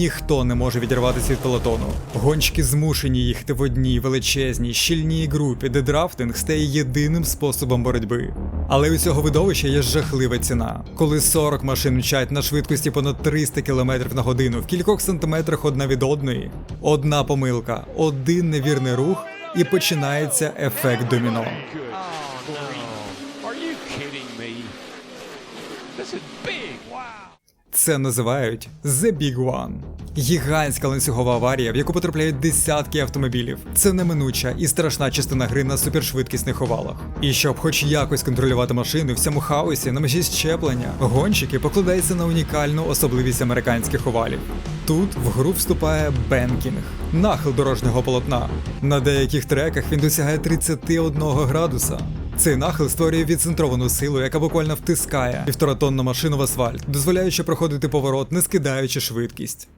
Ніхто не може відірватися від пелотону. Гонщики змушені їхати в одній величезній, щільній групі, де драфтинг стає єдиним способом боротьби. Але у цього видовища є жахлива ціна. Коли 40 машин мчать на швидкості понад 300 км на годину в кількох сантиметрах одна від одної, одна помилка, один невірний рух, і починається ефект доміно. Oh. Це називають The Big One. Гігантська ланцюгова аварія, в яку потрапляють десятки автомобілів. Це неминуча і страшна частина гри на супершвидкісних овалах. І щоб хоч якось контролювати машини в цьому хаосі на межі щеплення, гонщики покладаються на унікальну особливість американських овалів. Тут в гру вступає бенкінг, нахил дорожнього полотна. На деяких треках він досягає 31 градуса. Цей нахил створює відцентровану силу, яка буквально втискає півторатонну машину в асфальт, дозволяючи проходити поворот, не скидаючи швидкість.